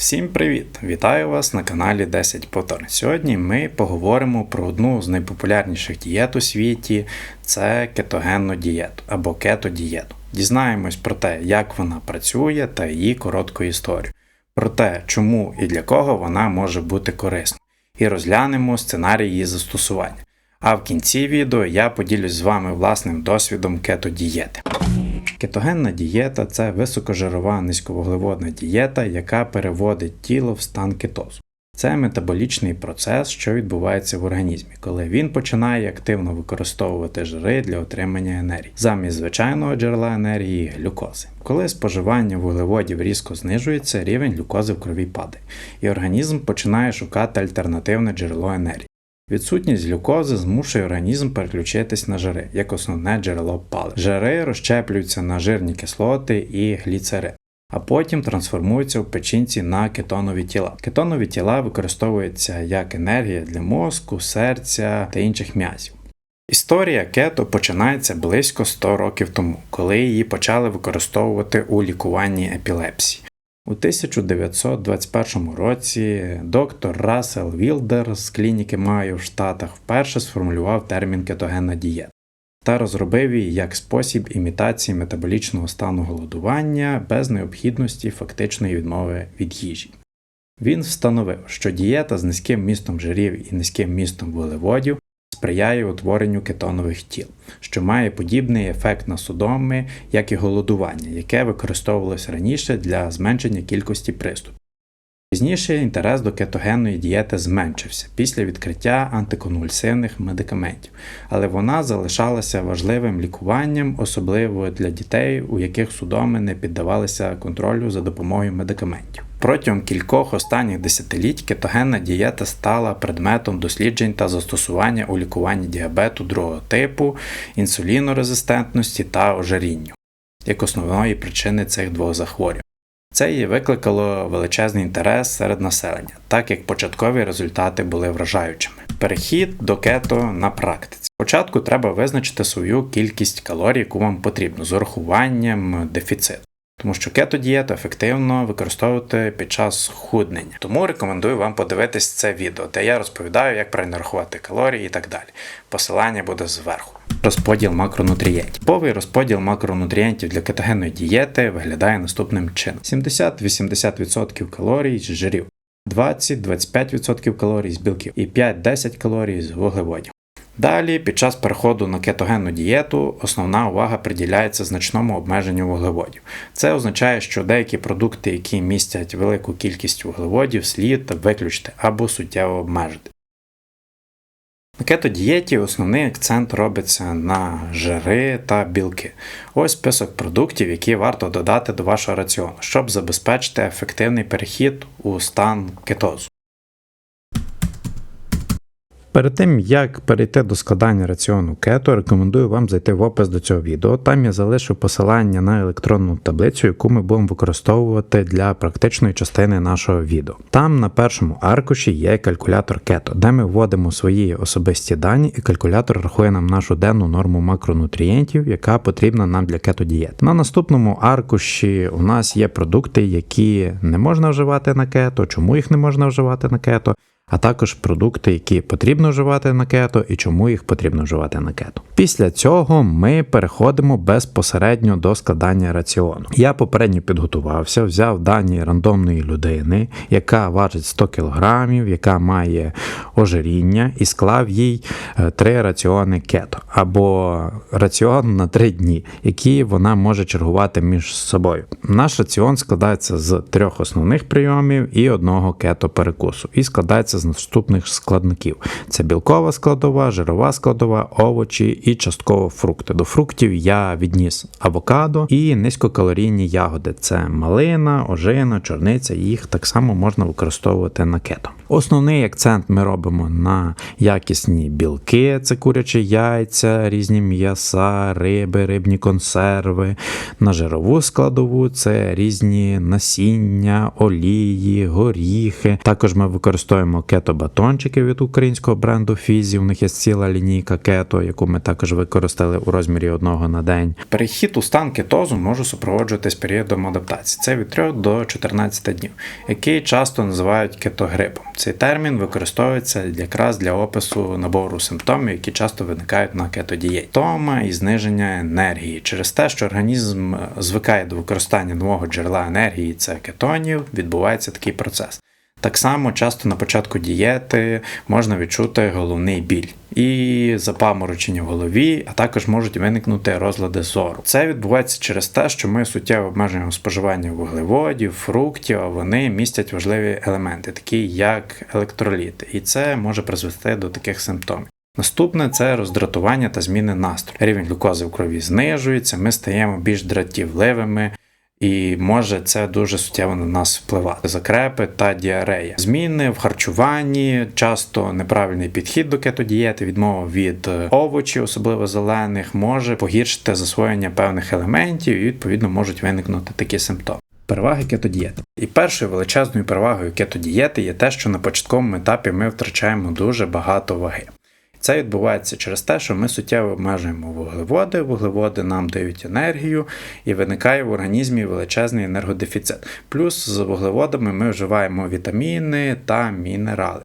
Всім привіт! Вітаю вас на каналі 10 Повтор. Сьогодні ми поговоримо про одну з найпопулярніших дієт у світі це кетогенну дієту або кетодієту. Дізнаємось про те, як вона працює та її коротку історію, про те, чому і для кого вона може бути корисною, і розглянемо сценарій її застосування. А в кінці відео я поділюсь з вами власним досвідом кетодієти. Кетогенна дієта це високожирова низьковуглеводна дієта, яка переводить тіло в стан кетозу. Це метаболічний процес, що відбувається в організмі, коли він починає активно використовувати жири для отримання енергії, замість звичайного джерела енергії глюкози. Коли споживання вуглеводів різко знижується, рівень глюкози в крові падає, і організм починає шукати альтернативне джерело енергії. Відсутність глюкози змушує організм переключитись на жири, як основне джерело палива. Жири розщеплюються на жирні кислоти і гліцерин, а потім трансформуються в печінці на кетонові тіла. Кетонові тіла використовуються як енергія для мозку, серця та інших м'язів. Історія кето починається близько 100 років тому, коли її почали використовувати у лікуванні епілепсії. У 1921 році доктор Рассел Вілдер з клініки Майо в Штатах вперше сформулював термін кетогенна дієта та розробив її як спосіб імітації метаболічного стану голодування без необхідності фактичної відмови від їжі. Він встановив, що дієта з низьким містом жирів і низьким містом вуглеводів сприяє утворенню кетонових тіл, що має подібний ефект на судоми, як і голодування, яке використовувалось раніше для зменшення кількості приступів. Пізніше інтерес до кетогенної дієти зменшився після відкриття антиконвульсивних медикаментів, але вона залишалася важливим лікуванням, особливо для дітей, у яких судоми не піддавалися контролю за допомогою медикаментів. Протягом кількох останніх десятиліть кетогенна дієта стала предметом досліджень та застосування у лікуванні діабету другого типу, інсулінорезистентності та ожирінню, як основної причини цих двох захворювань. Це її викликало величезний інтерес серед населення, так як початкові результати були вражаючими. Перехід до кето на практиці. Спочатку треба визначити свою кількість калорій, яку вам потрібно, з урахуванням дефіциту. Тому що кето-дієту ефективно використовувати під час худнення. Тому рекомендую вам подивитись це відео, де я розповідаю, як правильно рахувати калорії і так далі. Посилання буде зверху. Розподіл макронутрієнтів. Повий розподіл макронутрієнтів для кетогенної дієти виглядає наступним чином: 70-80% калорій з жирів, 20-25% калорій з білків і 5-10 калорій з вуглеводів. Далі, під час переходу на кетогенну дієту, основна увага приділяється значному обмеженню вуглеводів. Це означає, що деякі продукти, які містять велику кількість вуглеводів, слід виключити або суттєво обмежити. На кетодієті основний акцент робиться на жири та білки. Ось список продуктів, які варто додати до вашого раціону, щоб забезпечити ефективний перехід у стан кетозу. Перед тим як перейти до складання раціону кето, рекомендую вам зайти в опис до цього відео. Там я залишу посилання на електронну таблицю, яку ми будемо використовувати для практичної частини нашого відео. Там на першому аркуші є калькулятор кето, де ми вводимо свої особисті дані, і калькулятор рахує нам нашу денну норму макронутрієнтів, яка потрібна нам для кето-дієти. На наступному аркуші у нас є продукти, які не можна вживати на кето, чому їх не можна вживати на кето а також продукти, які потрібно вживати на кето і чому їх потрібно вживати на кето. Після цього ми переходимо безпосередньо до складання раціону. Я попередньо підготувався, взяв дані рандомної людини, яка важить 100 кг, яка має ожиріння, і склав їй е, три раціони кето або раціон на три дні, які вона може чергувати між собою. Наш раціон складається з трьох основних прийомів і одного кето перекусу, і складається з наступних складників: це білкова складова, жирова складова, овочі і частково фрукти. До фруктів я відніс авокадо і низькокалорійні ягоди. Це малина, ожина, чорниця. Їх так само можна використовувати на кето. Основний акцент ми робимо на якісні білки, це курячі яйця, різні м'яса, риби, рибні консерви, на жирову складову це різні насіння, олії, горіхи. Також ми використовуємо кето-батончики від українського бренду Фізі. У них є ціла лінійка кето, яку ми також використали у розмірі одного на день. Перехід у стан кетозу може супроводжуватись періодом адаптації. Це від 3 до 14 днів, який часто називають кетогрипом. Цей термін використовується якраз для опису набору симптомів, які часто виникають на кетодієті. Тома і зниження енергії через те, що організм звикає до використання нового джерела енергії, це кетонів, відбувається такий процес. Так само часто на початку дієти можна відчути головний біль і запаморочення в голові, а також можуть виникнути розлади зору. Це відбувається через те, що ми суттєво обмежуємо споживання вуглеводів, фруктів, а вони містять важливі елементи, такі як електроліти, і це може призвести до таких симптомів. Наступне це роздратування та зміни настрою. Рівень глюкози в крові знижується, ми стаємо більш дратівливими, і може це дуже суттєво на нас впливати. Закрепи та діарея. Зміни в харчуванні, часто неправильний підхід до кетодієти, відмова від е, овочів, особливо зелених, може погіршити засвоєння певних елементів і відповідно можуть виникнути такі симптоми. Переваги кетодієти. І першою величезною перевагою кетодієти є те, що на початковому етапі ми втрачаємо дуже багато ваги. Це відбувається через те, що ми суттєво обмежуємо вуглеводи, вуглеводи нам дають енергію, і виникає в організмі величезний енергодефіцит. Плюс з вуглеводами ми вживаємо вітаміни та мінерали.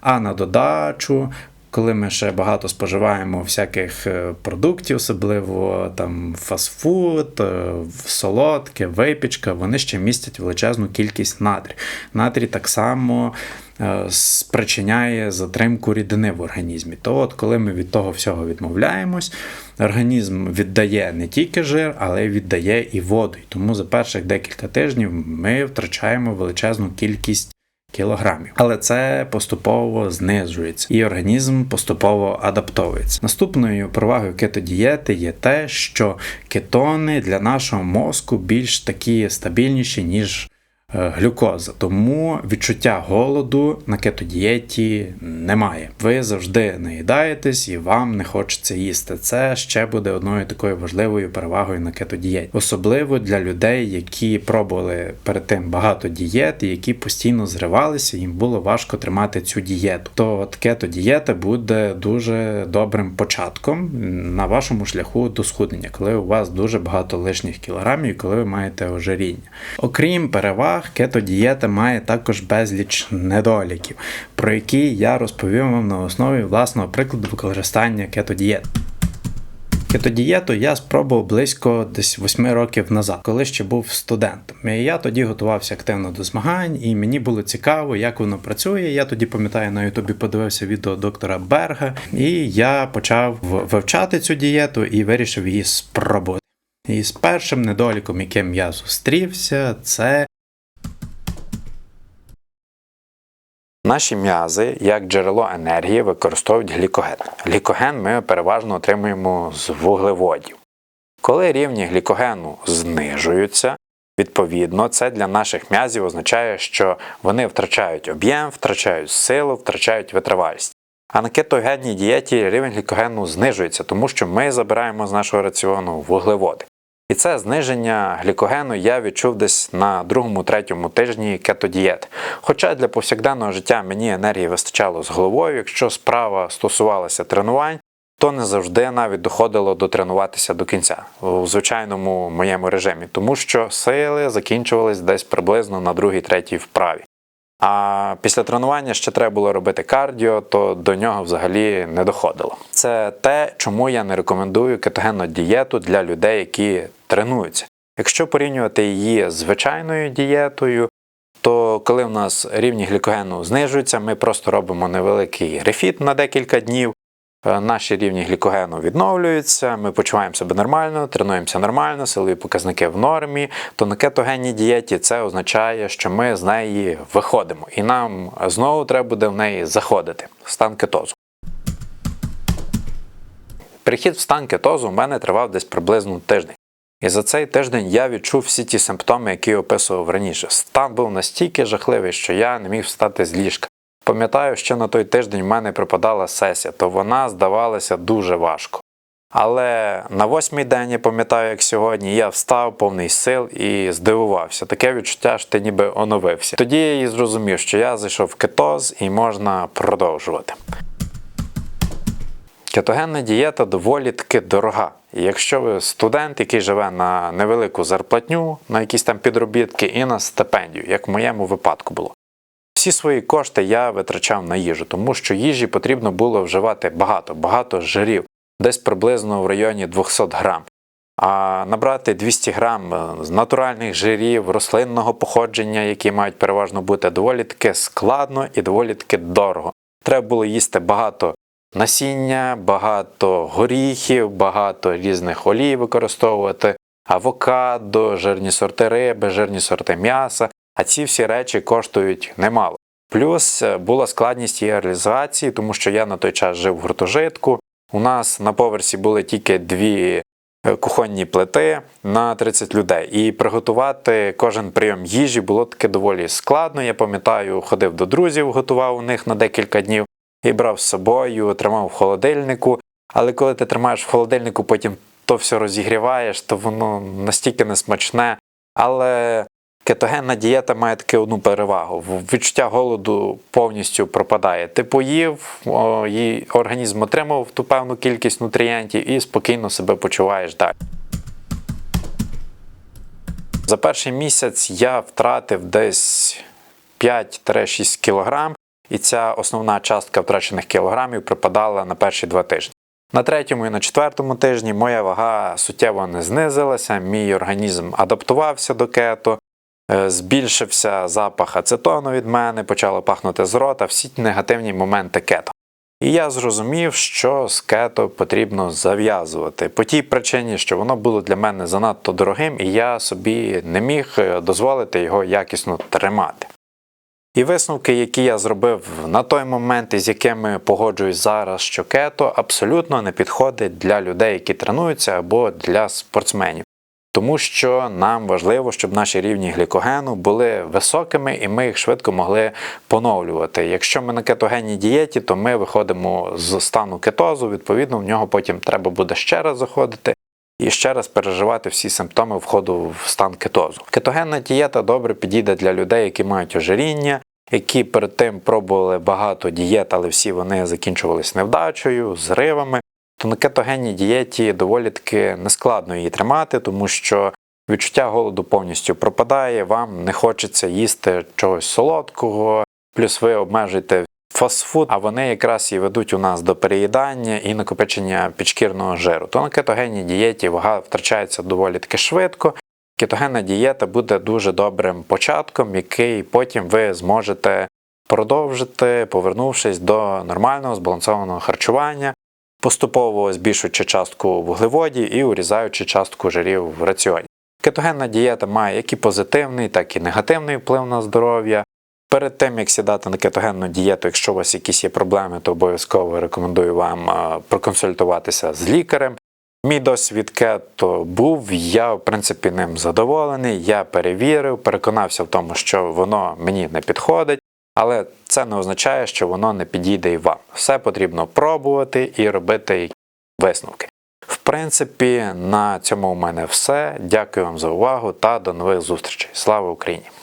А на додачу, коли ми ще багато споживаємо всяких е, продуктів, особливо там фастфуд, е, солодке, випічка, вони ще містять величезну кількість натрію. Натрій так само е, спричиняє затримку рідини в організмі. То от коли ми від того всього відмовляємось, організм віддає не тільки жир, але й віддає і воду. І тому за перших декілька тижнів ми втрачаємо величезну кількість кілограмів. Але це поступово знижується, і організм поступово адаптовується. Наступною провагою кетодієти є те, що кетони для нашого мозку більш такі стабільніші, ніж глюкоза. Тому відчуття голоду на кетодієті немає. Ви завжди наїдаєтесь і вам не хочеться їсти. Це ще буде одною такою важливою перевагою на кетодієті. Особливо для людей, які пробували перед тим багато дієт, які постійно зривалися, їм було важко тримати цю дієту. То от кетодієта буде дуже добрим початком на вашому шляху до схуднення, коли у вас дуже багато лишніх кілограмів, коли ви маєте ожиріння. Окрім переваг, кетодієта має також безліч недоліків, про які я розповім вам на основі власного прикладу використання кетодієт. Кетодієту я спробував близько десь 8 років назад, коли ще був студентом. І я тоді готувався активно до змагань, і мені було цікаво, як воно працює. Я тоді пам'ятаю на Ютубі подивився відео доктора Берга, і я почав вивчати цю дієту і вирішив її спробувати. І з першим недоліком, яким я зустрівся, це Наші м'язи як джерело енергії використовують глікоген. Глікоген ми переважно отримуємо з вуглеводів. Коли рівні глікогену знижуються, відповідно, це для наших м'язів означає, що вони втрачають об'єм, втрачають силу, втрачають витривалість. А на кетогенній дієті рівень глікогену знижується, тому що ми забираємо з нашого раціону вуглеводи. І це зниження глікогену я відчув десь на другому-третьому тижні кетодієти. Хоча для повсякденного життя мені енергії вистачало з головою, якщо справа стосувалася тренувань, то не завжди навіть доходило дотренуватися до кінця у звичайному моєму режимі, тому що сили закінчувались десь приблизно на другій-третій вправі. А після тренування ще треба було робити кардіо, то до нього взагалі не доходило. Це те, чому я не рекомендую кетогенну дієту для людей, які тренуються. Якщо порівнювати її з звичайною дієтою, то коли в нас рівні глікогену знижуються, ми просто робимо невеликий рефіт на декілька днів. Е, наші рівні глікогену відновлюються, ми почуваємо себе нормально, тренуємося нормально, силові показники в нормі, то на кетогенній дієті це означає, що ми з неї виходимо, і нам знову треба буде в неї заходити стан кетозу. Перехід в стан кетозу у мене тривав десь приблизно тиждень. І за цей тиждень я відчув всі ті симптоми, які описував раніше. Стан був настільки жахливий, що я не міг встати з ліжка. Пам'ятаю, що на той тиждень в мене припадала сесія, то вона здавалася дуже важко. Але на восьмий день я пам'ятаю, як сьогодні, я встав повний сил і здивувався. Таке відчуття, що ти ніби оновився. Тоді я і зрозумів, що я зайшов в кетоз і можна продовжувати. Кетогенна дієта доволі таки дорога. Якщо ви студент, який живе на невелику зарплатню, на якісь там підробітки і на стипендію, як в моєму випадку було. Всі свої кошти я витрачав на їжу, тому що їжі потрібно було вживати багато, багато жирів, десь приблизно в районі 200 грам. А набрати 200 грам е, з натуральних жирів, рослинного походження, які мають переважно бути, доволі таки складно і доволі таки дорого. Треба було їсти багато насіння, багато горіхів, багато різних олій використовувати, авокадо, жирні сорти риби, жирні сорти м'яса. А ці всі речі коштують немало. Плюс е, була складність її реалізації, тому що я на той час жив в гуртожитку. У нас на поверсі були тільки дві е, кухонні плити на 30 людей. І приготувати кожен прийом їжі було таки доволі складно. Я пам'ятаю, ходив до друзів, готував у них на декілька днів і брав з собою, тримав в холодильнику. Але коли ти тримаєш в холодильнику, потім то все розігріваєш, то воно настільки несмачне. Але кетогенна дієта має таку одну перевагу. Відчуття голоду повністю пропадає. Ти поїв, о, і організм отримав ту певну кількість нутрієнтів і спокійно себе почуваєш далі. За перший місяць я втратив десь 5-6 кілограм, і ця основна частка втрачених кілограмів припадала на перші два тижні. На третьому і на четвертому тижні моя вага суттєво не знизилася, мій організм адаптувався до кето, е, збільшився запах ацетону від мене, почало пахнути з рота, всі негативні моменти кето. І я зрозумів, що з кето потрібно зав'язувати по тій причині, що воно було для мене занадто дорогим, і я собі не міг е, дозволити його якісно тримати. І висновки, які я зробив на той момент, і з якими погоджуюсь зараз, що кето абсолютно не підходить для людей, які тренуються, або для спортсменів. Тому що нам важливо, щоб наші рівні глікогену були високими і ми їх швидко могли поновлювати. Якщо ми на кетогенній дієті, то ми виходимо з стану кетозу, відповідно, в нього потім треба буде ще раз заходити і ще раз переживати всі симптоми входу в стан кетозу. Кетогенна дієта добре підійде для людей, які мають ожиріння, які перед тим пробували багато дієт, але всі вони закінчувались невдачею, зривами. То на кетогенній дієті доволі таки нескладно її тримати, тому що відчуття голоду повністю пропадає, вам не хочеться їсти чогось солодкого, плюс ви обмежуєте фастфуд, а вони якраз і ведуть у нас до переїдання і накопичення підшкірного жиру. То на кетогенній дієті вага втрачається доволі таки швидко. Кетогенна дієта буде дуже добрим початком, який потім ви зможете продовжити, повернувшись до нормального збалансованого харчування, поступово збільшуючи частку вуглеводів і урізаючи частку жирів в раціоні. Кетогенна дієта має як і позитивний, так і негативний вплив на здоров'я. Перед тим, як сідати на кетогенну дієту, якщо у вас якісь є проблеми, то обов'язково рекомендую вам проконсультуватися з лікарем. Мій досвід кето був, я в принципі ним задоволений. Я перевірив, переконався в тому, що воно мені не підходить, але це не означає, що воно не підійде і вам. Все потрібно пробувати і робити висновки. В принципі, на цьому у мене все. Дякую вам за увагу та до нових зустрічей. Слава Україні!